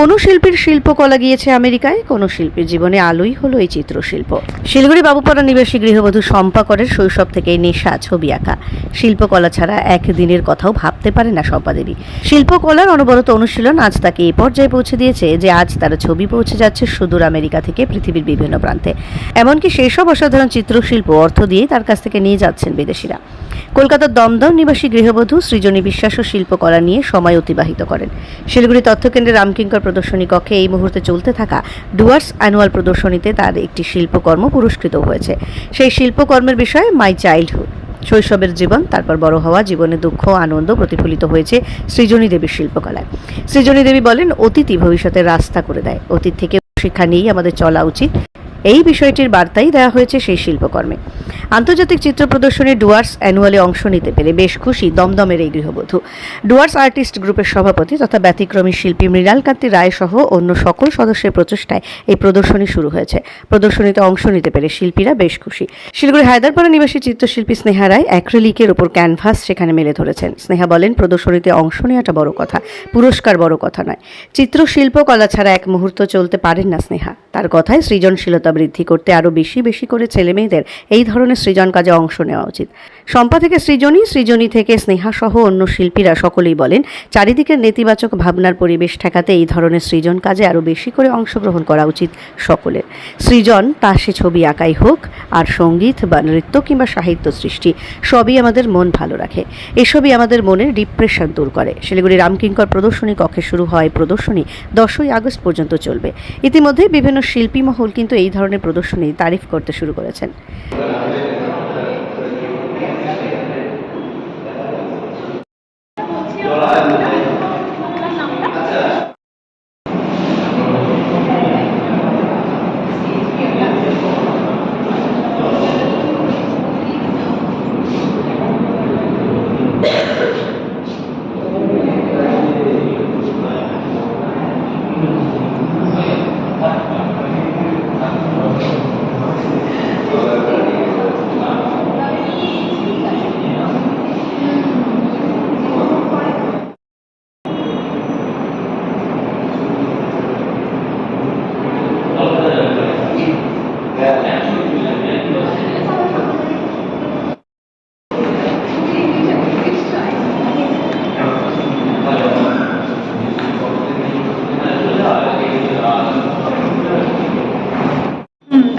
কোনো শিল্পীর শিল্পকলা গিয়েছে আমেরিকায়, কোনো শিল্পীর জীবনে আলোই হলো এই চিত্রশিল্প। শিলিগুড়ি বাবুপাড়া নিবাসী গৃহবধূ শম্পা করের শৈশব থেকেই নেশা, ছবি আঁকা। শিল্পকলা ছাড়া একদিনের কথাও ভাবতে পারে না শম্পা দেবী। শিল্পকলার অনবরত অনুশীলন আজ তাকে এই পর্যায়ে পৌঁছে দিয়েছে যে আজ তার ছবি পৌঁছে যাচ্ছে সুদূর আমেরিকা থেকে পৃথিবীর বিভিন্ন প্রান্তে। এমনকি সেই সব অসাধারণ চিত্রশিল্প অর্থ দিয়ে তার কাছ থেকে নিয়ে যাচ্ছেন বিদেশিরা। কলকাতার দমদম নিবাসী গৃহবধূ সৃজনী বিশ্বাস ও শিল্পকলা নিয়ে সময় অতিবাহিত করেন। শিলিগুড়ি তথ্যকেন্দ্রের রামকিঙ্কর প্রদর্শনী কক্ষে এই মুহূর্তে চলতে থাকা ডুয়ার্স অ্যানুয়াল প্রদর্শনীতে তার একটি শিল্পকর্ম পুরস্কৃত হয়েছে। সেই শিল্পকর্মের বিষয়ে মাই চাইল্ডহুড, শৈশবের জীবন, তারপর বড় হওয়া, জীবনে দুঃখ, আনন্দ প্রতিফলিত হয়েছে সৃজনী দেবীর শিল্পকলায়। সৃজনী দেবী বলেন, অতীতই ভবিষ্যতের রাস্তা করে দেয়। অতীত থেকে শিক্ষা নিয়েই আমাদের চলা উচিত। এই বিষয়টির বার্তাই দেওয়া হয়েছে সেই শিল্পকর্মে। আন্তর্জাতিক চিত্র প্রদর্শনী ডুয়ার্স অ্যানুয়ালে অংশ নিতে পেরে বেশ খুশি দমদমের এই গৃহবধূ। ডুয়ার্স আর্টিস্ট গ্রুপের সভাপতি তথা ব্যতিক্রমী শিল্পী মৃণালকান্তি রায় সহ অন্য সকল সদস্যের প্রচেষ্টায় এই প্রদর্শনী শুরু হয়েছে। প্রদর্শনীতে অংশ নিতে পেরে শিল্পীরা বেশ খুশি। শিলিগুড়ি হায়দারপাড়া নিবাসী চিত্রশিল্পী স্নেহা রায় অ্যাক্রিলিকের ওপর ক্যানভাস সেখানে মেলে ধরেছেন। স্নেহা বলেন, প্রদর্শনীতে অংশ নেওয়াটা বড় কথা, পুরস্কার বড় কথা নয়। চিত্রশিল্প কলা ছাড়া এক মুহূর্ত চলতে পারেন না স্নেহা। তার কথায় সৃজনশীলতা বৃদ্ধি করতে আরও বেশি বেশি করে ছেলেমেয়েদের এই ধরনের সৃজন কাজে অংশ নেওয়া উচিত। শম্পা থেকে সৃজনী সৃজনী থেকে স্নেহা সহ অন্য শিল্পীরা সকলেই বলেন, চারিদিকের নেতিবাচক ভাবনার পরিবেশ ঠেকাতে এই ধরনের সৃজন কাজে আরও বেশি করে অংশগ্রহণ করা উচিত সকলের। সৃজন, তা সে ছবি আঁকাই হোক, আর সংগীত বা নৃত্য কিংবা সাহিত্য সৃষ্টি, সবই আমাদের মন ভালো রাখে। এসবই আমাদের মনের ডিপ্রেশন দূর করে। শিলিগুড়ি রামকিঙ্কর প্রদর্শনী কক্ষে শুরু হয় প্রদর্শনী, দশই আগস্ট পর্যন্ত চলবে। ইতিমধ্যে বিভিন্ন শিল্পী মহল কিন্তু এই ধরনের প্রদর্শনী তারিফ করতে শুরু করেছেন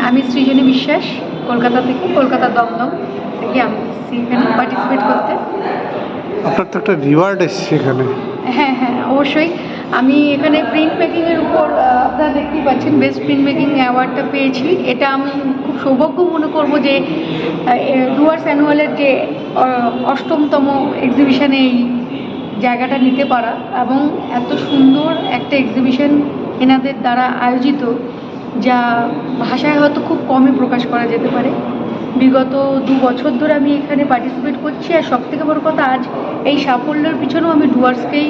আমি সৃজনী বিশ্বাস কলকাতা থেকে কলকাতা দমদম থেকে আমি এসেছি এখানে পার্টিসিপেট করতে আপনার তো একটা রিওয়ার্ড এসছে এখানে। হ্যাঁ হ্যাঁ অবশ্যই। আমি এখানে প্রিন্ট মেকিংয়ের উপর আপনারা দেখতেই পাচ্ছেন বেস্ট প্রিন্ট মেকিং অ্যাওয়ার্ডটা পেয়েছি। এটা আমি খুব সৌভাগ্য মনে করব যে ডুয়ার্স অ্যানুয়ালের যে অষ্টমতম এক্সিবিশনে এই জায়গাটা নিতে পারা এবং এত সুন্দর একটা এক্সিবিশন এনাদের দ্বারা আয়োজিত, যা ভাষায় হয়তো খুব কমই প্রকাশ করা যেতে পারে। বিগত দু বছর ধরে আমি এখানে পার্টিসিপেট করছি আর সব থেকে বড় কথা আজ এই সাফল্যের পিছনেও আমি ডুয়ার্সকেই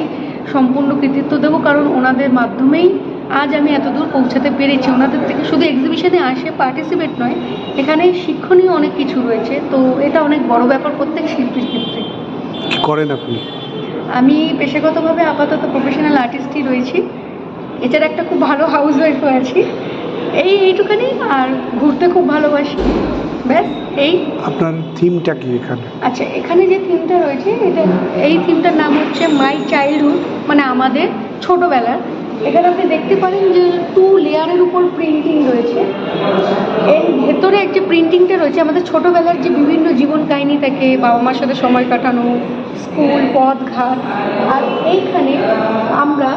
সম্পূর্ণ কৃতিত্ব দেবো কারণ ওনাদের মাধ্যমেই আজ আমি এতদূর পৌঁছাতে পেরেছি। ওনাদের থেকে শুধু এক্সিবিশনে আসে পার্টিসিপেট নয় এখানে শিক্ষণীয় অনেক কিছু রয়েছে। তো এটা অনেক বড় ব্যাপার প্রত্যেক শিল্পীর ক্ষেত্রে। করেন আপনি? আমি পেশাগতভাবে আপাতত প্রফেশনাল আর্টিস্টই রয়েছি। এছাড়া একটা খুব ভালো হাউস ওয়াইফও আছি। এই এইটুখানি আর ঘুরতে খুব ভালোবাসি। ব্যাস এই। আপনার থিমটা কি এখানে? আচ্ছা এখানে যে থিমটা রয়েছে এটা এই থিমটার নাম হচ্ছে মাই চাইল্ডহুড মানে আমাদের ছোটোবেলার। এখানে আপনি দেখতে পারেন যে টু লেয়ারের উপর প্রিন্টিং রয়েছে। এর ভেতরে যে প্রিন্টিংটা রয়েছে আমাদের ছোটোবেলার যে বিভিন্ন জীবন কাহিনী থাকে বাবা মার সাথে সময় কাটানো স্কুল পথ ঘাট আর এইখানে আমরা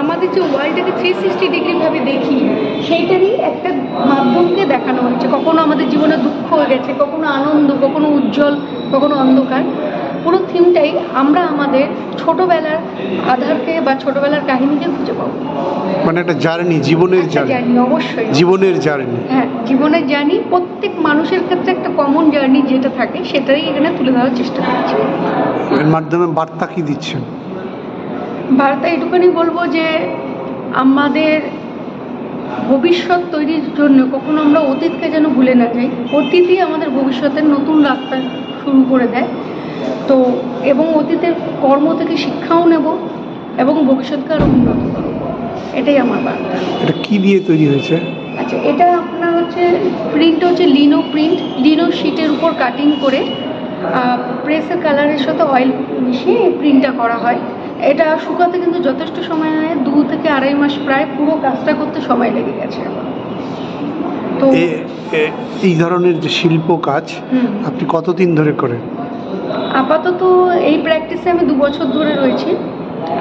আমাদের যে ওয়ার্ল্ডটাকে থ্রি সিক্সটি ডিগ্রিভাবে দেখি সেইটারই একটা মাধ্যমকে দেখানো হচ্ছে কখনো আমাদের জীবনে দুঃখ হয়ে গেছে কখনো আনন্দ কখনো উজ্জ্বল কখনো অন্ধকার। পুরো থিমটাই আমরা আমাদের ছোটোবেলার আধারকে বা ছোটোবেলার কাহিনীকে খুঁজে পাবো মানে একটা জার্নি জীবনের জার্নি। অবশ্যই। জীবনের জার্নি। হ্যাঁ জীবনের জার্নি প্রত্যেক মানুষের ক্ষেত্রে একটা কমন জার্নি যেটা থাকে সেটাই এখানে তুলে ধরার চেষ্টা করছি। এর মাধ্যমে বার্তা কি দিচ্ছেন? বার্তা এটুকুনি বলব যে আমাদের ভবিষ্যৎ তৈরির জন্য কখনো আমরা অতীতকে যেন ভুলে না যাই। অতীতই আমাদের ভবিষ্যতের নতুন রাস্তা শুরু করে দেয়। তো এবং অতীতের কর্ম থেকে শিক্ষাও নেব এবং ভবিষ্যৎকে আরও উন্নত করব। এটাই আমার বার্তা। এটা কি দিয়ে তৈরি হয়েছে? আচ্ছা এটা আপনার হচ্ছে প্রিন্ট হচ্ছে লিনো প্রিন্ট লিনো শিটের উপর কাটিং করে প্রেসের কালারের সাথে অয়েল মিশিয়ে প্রিন্টটা করা হয়। এটা শুকাতে কিন্তু যথেষ্ট সময় নেয়। দু থেকে আড়াই মাস প্রায় পুরো কাজটা করতে সময় লেগে গেছে। তো এই ধরনের যে শিল্প কাজ আপনি কতদিন ধরে করেন? আপাতত এই প্র্যাকটিসে আমি দু বছর ধরে রয়েছি।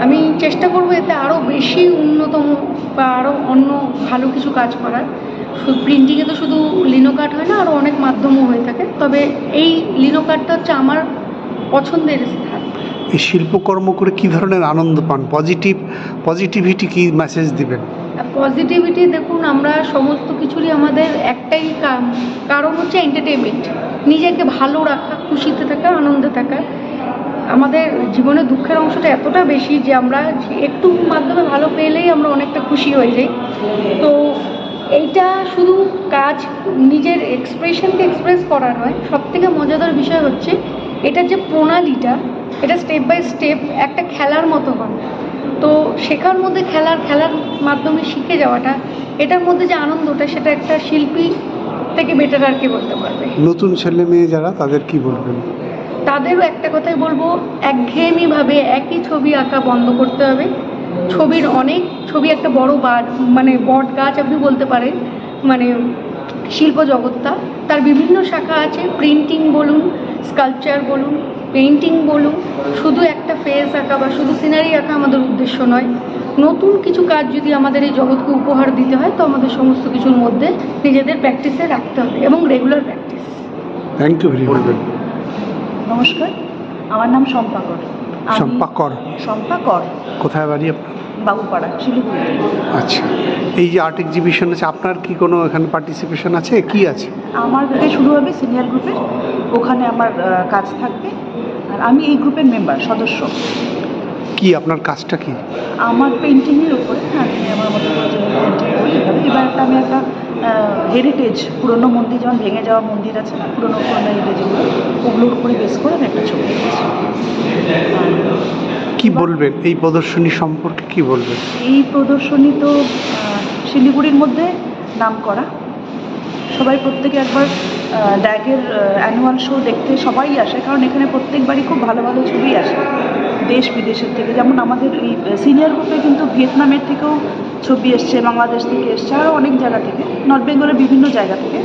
আমি চেষ্টা করব এতে আরও বেশি উন্নতম বা আরও অন্য ভালো কিছু কাজ করার। প্রিন্টিংয়ে তো শুধু লিনো কাট হয় না আরও অনেক মাধ্যমও হয়ে থাকে। তবে এই লিনো কাটটা হচ্ছে আমার পছন্দের স্থান। এই শিল্পকর্ম করে কি ধরনের আনন্দ পান? পজিটিভ পজিটিভিটি কি মেসেজ দিবেন? পজিটিভিটি দেখুন, আমরা সমস্ত কিছুরই আমাদের একটাই কারণ হচ্ছে এন্টারটেনমেন্ট নিজেকে ভালো রাখা, খুশিতে থাকা, আনন্দে থাকা। আমাদের জীবনে দুঃখের অংশটা এতটা বেশি যে আমরা একটু মাধ্যমে ভালো পেলেই আমরা অনেকটা খুশি হয়ে যাই। তো এইটা শুধু কাজ নিজের এক্সপ্রেশনকে এক্সপ্রেস করা নয় সব থেকে মজাদার বিষয় হচ্ছে এটার যে প্রণালীটা এটা স্টেপ বাই স্টেপ একটা খেলার মতো হয়। তো শেখার মধ্যে খেলার খেলার মাধ্যমে শিখে যাওয়াটা এটার মধ্যে যে আনন্দটা সেটা একটা শিল্পী থেকে বেটার আর কি বলতে পারবে। নতুন ছেলে মেয়ে যারা তাদের কি বলবেন? তাদেরও একটা কথাই বলব একঘেয়েমিভাবে একই ছবি আঁকা বন্ধ করতে হবে। ছবির অনেক ছবি একটা বড় বার মানে বট গাছ আপনি বলতে পারেন মানে শিল্প জগৎটা তার বিভিন্ন শাখা আছে প্রিন্টিং বলুন স্কাল্পচার বলুন পেইন্টিং বলুন শুধু একটা ফেস আঁকা বা শুধু সিনারি আঁকা আমাদের উদ্দেশ্য নয়। নতুন কিছু কাজ যদি আমাদের এই জগৎকে উপহার দিতে হয় তো আমাদের সমস্ত কিছুর মধ্যে নিজেদের প্র্যাকটিসে রাখতে হবে এবং regular practice thank you very বলবেন নমস্কার আমার নাম শম্পা কর আমি- শম্পা কর শম্পা কর কোথায় বাড়ি আপনার বাবুপাড়া শিলিগুড়ি। আচ্ছা। এই যে আর্ট এক্সিবিশন আছে আপনার কি কোনো এখানে পার্টিসিপেশন আছে? কি আছে? আমার থেকে শুরু হবে সিনিয়র গ্রুপের ওখানে আমার কাজ থাকবে। আর আমি এই গ্রুপের মেম্বার সদস্য। কি আপনার কাজটা কি? আমার পেন্টিংয়ের উপরে আমি আমার মতো পেন্টিং করি। এবার একটা আমি একটা হেরিটেজ পুরনো মন্দির যেমন ভেঙে যাওয়া মন্দির আছে না পুরনো পুরনো হেরিটেজগুলো ওগুলোর উপরে বেস করে আমি একটা ছবি কি বলবেন? এই প্রদর্শনী সম্পর্কে কি বলবেন? এই প্রদর্শনী তো শিলিগুড়ির মধ্যে নাম করা সবাই প্রত্যেকে একবার ড্যাগের অ্যানুয়াল শো দেখতে সবাই আসে, কারণ এখানে প্রত্যেকবারই খুব ভালো ভালো ছবি আসে, দেশ বিদেশের থেকে। যেমন আমাদের এই সিনিয়র গ্রুপে কিন্তু ভিয়েতনামের থেকেও ছবি এসছে, বাংলাদেশ থেকে এসছে, আরও অনেক জায়গা থেকে, নর্থ বেঙ্গলের বিভিন্ন জায়গা থেকে।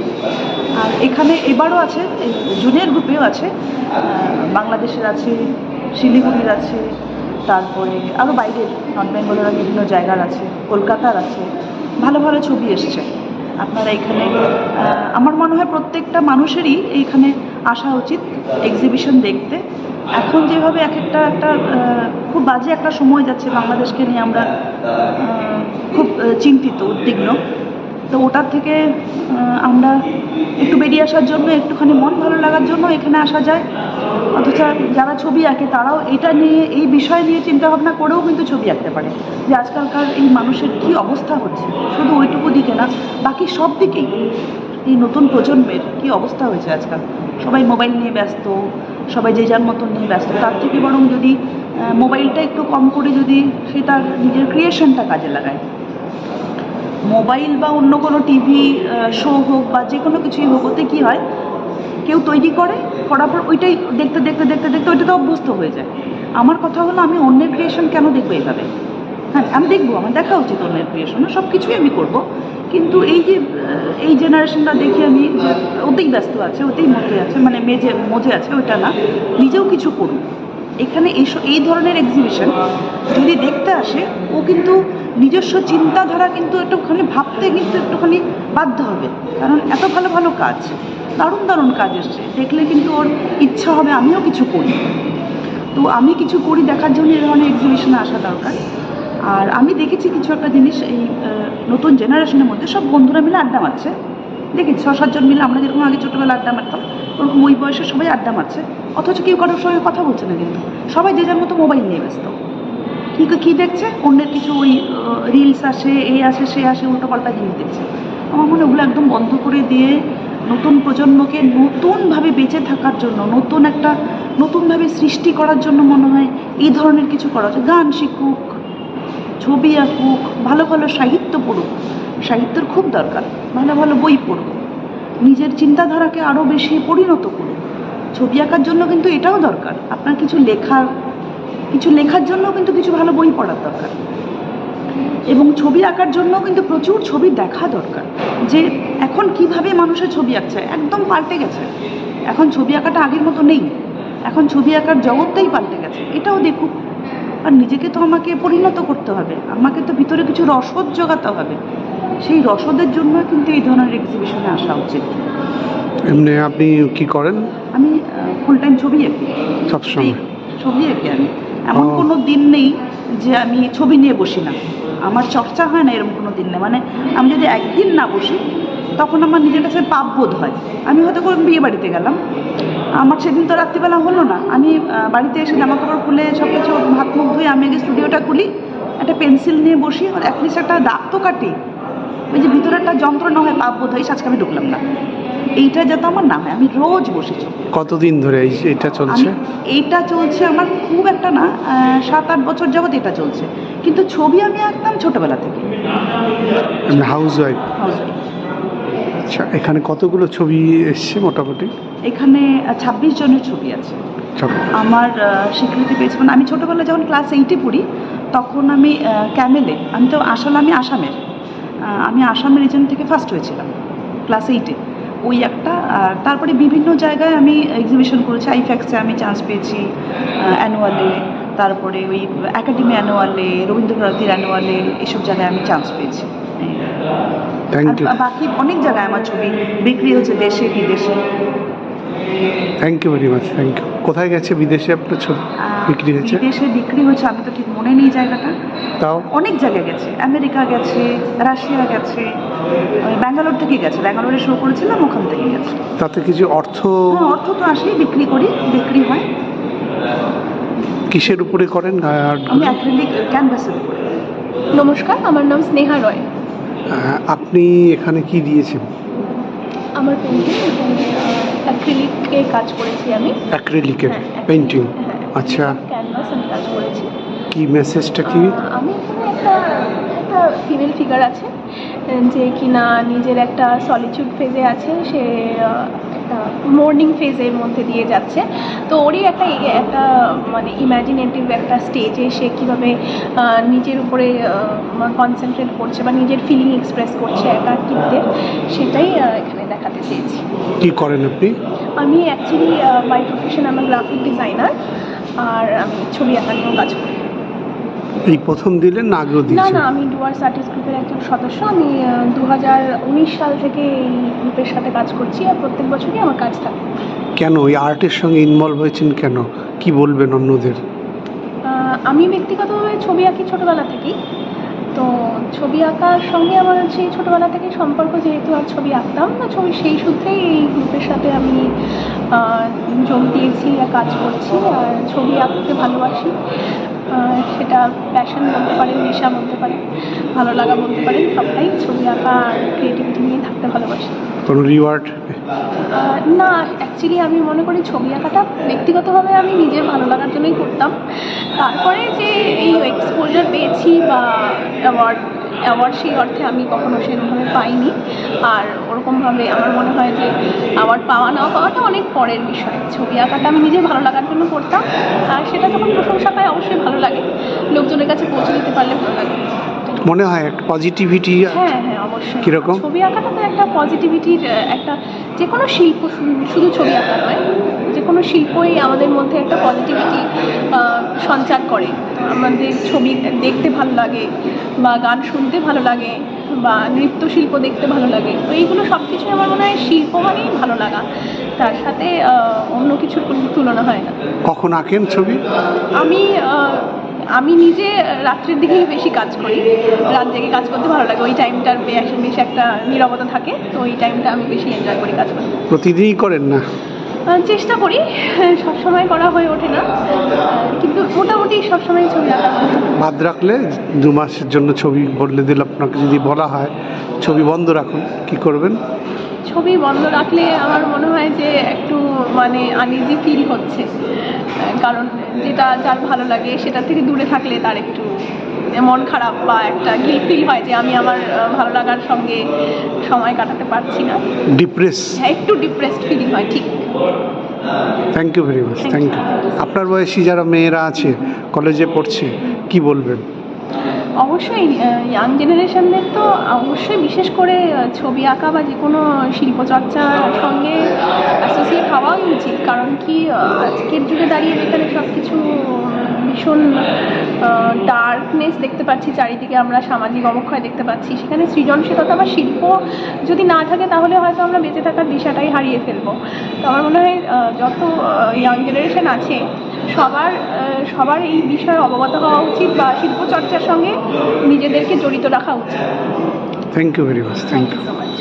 আর এখানে এবারও আছে জুনিয়র গ্রুপেও আছে বাংলাদেশের আছে, শিলিগুড়ির আছে, তারপরে আরও বাইরের, নর্থ বেঙ্গলের বিভিন্ন জায়গার আছে, কলকাতার আছে, ভালো ভালো ছবি এসছে। আপনারা এখানে আমার মনে হয় প্রত্যেকটা মানুষেরই এইখানে আসা উচিত এক্সিবিশন দেখতে। এখন যেভাবে এক একটা একটা খুব বাজে একটা সময় যাচ্ছে বাংলাদেশকে নিয়ে আমরা খুব চিন্তিত, উদ্বিগ্ন। তো ওটার থেকে আমরা একটু বেরিয়ে আসার জন্য, একটুখানি মন ভালো লাগার জন্য এখানে আসা যায়। অথচ যারা ছবি আঁকে, তারাও এটা নিয়ে, এই বিষয় নিয়ে চিন্তা ভাবনা করেও কিন্তু ছবি আঁকতে পারে। যে আজকালকার এই মানুষের কি অবস্থা হচ্ছে, শুধু ওইটুকু দিকে না, বাকি সব দিকেই এই নতুন প্রজন্মের কি অবস্থা হয়েছে আজকাল? সবাই মোবাইল নিয়ে ব্যস্ত, সবাই যে যার মতন নিয়ে ব্যস্ত। তার থেকে বরং যদি মোবাইলটা একটু কম করে যদি সে তার নিজের ক্রিয়েশনটা কাজে লাগায়। মোবাইল বা অন্য কোনো টিভি শো হোক বা যে কোনো কিছুই হোক, ওতে কী হয়? কেউ তৈরি করে, করার পর ওইটাই দেখতে দেখতে দেখতে দেখতে ওইটাতে অভ্যস্ত হয়ে যায়। আমার কথা হলো, আমি অন্যের ক্রিয়েশন কেন দেখব এইভাবে হ্যাঁ আমি দেখব, আমার দেখা উচিত অন্যের ক্রিয়েশন সব কিছুই আমি করব। কিন্তু এই যে এই জেনারেশনটা দেখি আমি যে ওতেই ব্যস্ত আছে, ওতেই মতে আছে মানে মেজে মজে আছে ওইটা না, নিজেও কিছু করুন। এখানে এইসব এই ধরনের এক্সিবিশন যদি দেখতে আসে, ও কিন্তু নিজস্ব চিন্তাধারা কিন্তু একটুখানি ভাবতে কিন্তু একটুখানি বাধ্য হবে। কারণ এত ভালো ভালো কাজ, দারুণ দারুণ কাজ এসছে। দেখলে কিন্তু ওর ইচ্ছা হবে আমিও কিছু করি। তো আমি কিছু করি দেখার জন্য এই ধরনের এক্সিবিশনে আসা দরকার। আর আমি দেখেছি কিছু একটা জিনিস এই নতুন জেনারেশনের মধ্যে সব বন্ধুরা মিলে আড্ডা মারছে। দেখেছি ছ সাতজন মিলে আমরা যেরকম আগে ছোটোবেলা আড্ডা মারতাম, ওরকম ওই বয়সে সবাই আড্ডা মারছে। অথচ কেউ কারোর সঙ্গে কথা বলছে না কিন্তু। সবাই যে যার মতো মোবাইল নিয়ে ব্যস্ত। কী কী দেখছে? অন্যের কিছু ওই রিলস আসে এই আসে, সে আসে উল্টো পাল্টা জিনিস দেখছে। আমার মনে ওগুলো একদম বন্ধ করে দিয়ে নতুন প্রজন্মকে নতুনভাবে বেঁচে থাকার জন্য, নতুন একটা, নতুনভাবে সৃষ্টি করার জন্য মনে হয় এই ধরনের কিছু করা উচিত। গান শিখুক, ছবি আঁকুক, ভালো ভালো সাহিত্য পড়ুক। সাহিত্যের খুব দরকার, ভালো ভালো বই পড়ুক। নিজের চিন্তাধারাকে আরও বেশি পরিণত করুক। ছবি আঁকার জন্য কিন্তু এটাও দরকার। আপনার কিছু লেখার কিছু লেখার জন্য কিন্তু কিছু ভালো বই পড়ার দরকার। এবং ছবি আঁকার জন্য কিন্তু প্রচুর ছবি দেখা দরকার। যে এখন কীভাবে মানুষের ছবি আঁকছে একদম পাল্টে গেছে। এখন ছবি আঁকাটা আগের মতো নেই। এখন ছবি আঁকার জগৎটাই পাল্টে গেছে। এটাও দেখুক আর নিজেকে তো আমাকে পরিণত করতে হবে। আমাকে তো ভিতরে কিছু রসদ জোগাতে হবে। সেই রসদের জন্য কিন্তু এই ধরনের এক্সিবিশনে আসা উচিত। এমনি আপনি কি করেন? আমি ফুল টাইম ছবি আঁকি। সবসময়। ছবি আঁকি আমি। এমন কোনো দিন নেই যে আমি ছবি নিয়ে বসি না। আমার চর্চা হয় না এরকম কোনো দিন নেই। মানে আমি যদি একদিন না বসি তখন আমার নিজের কাছে পাপ বোধ হয়। আমি হয়তো কোনো বিয়ে বাড়িতে গেলাম। আমার সেদিন তো রাত্রিবেলা হলো না। আমি বাড়িতে এসে জামা কাপড় খুলে সব কিছু হাত মুখ ধুয়ে আমি আগে স্টুডিওটা খুলি একটা পেন্সিল নিয়ে বসি অ্যাটলিস্ট একটা দাগ তো কাটি। ওই যে ভিতরে একটা যন্ত্রণা হয় পাপ বোধ হয় আজকে আমি ঢুকলাম না। এইটা যাতে আমার না হয় আমি রোজ বসে ছবি কতদিন ধরে এটা চলছে? এইটা চলছে আমার খুব একটা না সাত আট বছর যাবত এটা চলছে। কিন্তু ছবি আমি আঁকতাম ছোটবেলা থেকে। House wife Housewife। আচ্ছা এখানে কতগুলো ছবি এসছে মোটামুটি? এখানে ছাব্বিশ জনের ছবি আছে। আমার স্বীকৃতি পেয়েছে মানে আমি ছোটোবেলায় যখন ক্লাস এইটে পড়ি তখন আমি ক্যামেলে আমি তো আসলে আমি আসামের। আমি আসাম রিজন থেকে ফার্স্ট হয়েছিলাম ক্লাস এইটে ওই একটা আর তারপরে বিভিন্ন জায়গায় আমি এক্সিবিশন করেছি। আইফ্যাক্সে আমি চান্স পেয়েছি অ্যানুয়ালে তারপরে ওই একাডেমি অ্যানুয়ালে রবীন্দ্রভারতীর অ্যানুয়ালে এসব জায়গায় আমি চান্স পেয়েছি। বাকি অনেক জায়গায় আমার ছবি বিক্রি হচ্ছে দেশে বিদেশে। Thank you very much thank you কোথায় গেছে বিদেশে আপনার ছবি? বিক্রি হয়েছে? বিদেশে বিক্রি হয়েছে আমি তো ঠিক মনে নেই জায়গাটা। তাও? অনেক জায়গায় গেছে আমেরিকা গেছে রাশিয়া গেছে ব্যাঙ্গালোর থেকে গেছে ব্যাঙ্গালোরে শো করেছিলাম ওখান থেকে গেছে। তাতে কিছু অর্থ? হ্যাঁ অর্থ তো আসেই বিক্রি করি বিক্রি হয়। কিসের উপরে করেন? আমি অ্যাক্রিলিক ক্যানভাসের উপরে। নমস্কার আমার নাম স্নেহা রয়। আপনি এখানে কি দিয়েছেন? আমার পেন্টিং এবং অ্যাক্রিলিকে কাজ করেছি আমি। অ্যাক্রিলিকের পেন্টিং হ্যাঁ, আচ্ছা। ক্যানভাস আমি কাজ করেছি। কি মেসেজটা কি? আমি এখানে একটা একটা ফিমেল ফিগার আছে যে কিনা নিজের একটা সলিচিউড ফেজে আছে সে একটা মর্নিং ফেজের মধ্যে দিয়ে যাচ্ছে। তো ওরই একটা একটা মানে ইম্যাজিনেটিভ একটা স্টেজে সে কীভাবে নিজের উপরে কনসেন্ট্রেট করছে বা নিজের ফিলিং এক্সপ্রেস করছে একাকিত্বের সেটাই এখানে দেখাতে চেয়েছি। কি করেন আপনি? আমি অ্যাকচুয়ালি বাই প্রফেশন আমার গ্রাফিক ডিজাইনার আর আমি ছবি আঁকানোর কাজ করি এই প্রথম দিলেন না না না আমি ডুয়ার্স আর্টিস্ট গ্রুপের একজন সদস্য। আমি দু হাজার উনিশ সাল থেকে এই গ্রুপের সাথে কাজ করছি আর প্রত্যেক বছরই আমার কাজ থাকে। কেন? ওই আর্টের সঙ্গে ইনভলভ হয়েছেন কেন? কি বলবেন অন্যদের? আমি ব্যক্তিগতভাবে ছবি আঁকি ছোটোবেলা থেকেই। তো ছবি আঁকার সঙ্গে আমার সেই ছোটোবেলা থেকে সম্পর্ক যেহেতু আর ছবি আঁকতাম না ছবি সেই সূত্রেই এই গ্রুপের সাথে আমি যোগ দিয়েছি আর কাজ করছি আর ছবি আঁকতে ভালোবাসি। সেটা প্যাশন বলতে পারেন নেশা বলতে পারেন ভালো লাগা বলতে পারেন সবটাই ছবি আঁকা আর ক্রিয়েটিভিটি নিয়ে থাকতে ভালোবাসি। কোনো রিওয়ার্ড না অ্যাকচুয়ালি আমি মনে করি ছবি আঁকাটা ব্যক্তিগতভাবে আমি নিজের ভালো লাগার জন্যই করতাম। তারপরে যে এই এক্সপোজার পেয়েছি বা অ্যাওয়ার্ড অ্যাওয়ার্ড সেই অর্থে আমি কখনো সেরকমভাবে পাইনি। আর ওরকমভাবে আমার মনে হয় যে অ্যাওয়ার্ড পাওয়া না পাওয়াটা অনেক পরের বিষয়। ছবি আঁকাটা আমি নিজে ভালো লাগার জন্য করতাম। আর সেটা যখন প্রশংসা পায় অবশ্যই ভালো লাগে। লোকজনের কাছে পৌঁছে দিতে পারলে ভালো লাগে। মনে হয় একটা পজিটিভিটি হ্যাঁ হ্যাঁ অবশ্যই। কীরকম? ছবি আঁকাটা তো একটা পজিটিভিটির একটা যে কোনো শিল্প শুধু ছবি আঁকা নয়। যে কোনো শিল্পই আমাদের মধ্যে একটা পজিটিভিটি সঞ্চার করে। আমাদের ছবি দেখতে ভালো লাগে বা গান শুনতে ভালো লাগে বা নৃত্যশিল্প দেখতে ভালো লাগে। তো এইগুলো সব কিছুই আমার মনে হয় শিল্প মানেই ভালো লাগা। তার সাথে অন্য কিছুর কোনো তুলনা হয় না। কখন আঁকেন ছবি? আমি আমি নিজে রাত্রের দিকেই বেশি কাজ করি। রাত জেগে কাজ করতে ভালো লাগে। ওই টাইমটার বেশ একটা নিরবতা থাকে তো ওই টাইমটা আমি বেশি এনজয় করি কাজ করতে। প্রতিদিনই করেন না? চেষ্টা করি সবসময় করা হয়ে ওঠে না। কিন্তু মোটামুটি সবসময় ছবি আঁকা বাদ রাখলে দু মাসের জন্য ছবি বদলে দিলে আপনাকে যদি বলা হয় ছবি বন্ধ রাখুন কি করবেন? ছবি বন্ধ রাখলে আমার মনে হয় যে একটু মানে আনইজি ফিল হচ্ছে। কারণ যেটা যার ভালো লাগে সেটা থেকে দূরে থাকলে তার একটু মন খারাপ বা একটা গিল ফিল হয় যে আমি আমার ভালো লাগার সঙ্গে সময় কাটাতে পারছি না। ডিপ্রেস হ্যাঁ একটু ডিপ্রেসড ফিলিং হয় ঠিক। Thank you very much thank you আপনার বয়সী যারা মেয়েরা আছে কলেজে পড়ছে, কি বলবেন? অবশ্যই ইয়াং জেনারেশনদের তো অবশ্যই বিশেষ করে ছবি আঁকা বা যে কোনো শিল্পচর্চার সঙ্গে অ্যাসোসিয়েট হওয়াই উচিত। কারণ কি আজকের যুগে দাঁড়িয়ে বেকারে সব কিছু ভীষণ ডার্কনেস দেখতে পাচ্ছি চারিদিকে আমরা সামাজিক অবক্ষয় দেখতে পাচ্ছি। সেখানে সৃজনশীলতা বা শিল্প যদি না থাকে তাহলে হয়তো আমরা বেঁচে থাকার দিশাটাই হারিয়ে ফেলব। তো আমার মনে হয় যত ইয়াং জেনারেশন আছে সবার সবার এই বিষয়ে অবগত হওয়া উচিত বা শিল্পচর্চার সঙ্গে নিজেদেরকে জড়িত রাখা উচিত। Thank you very much thank you so much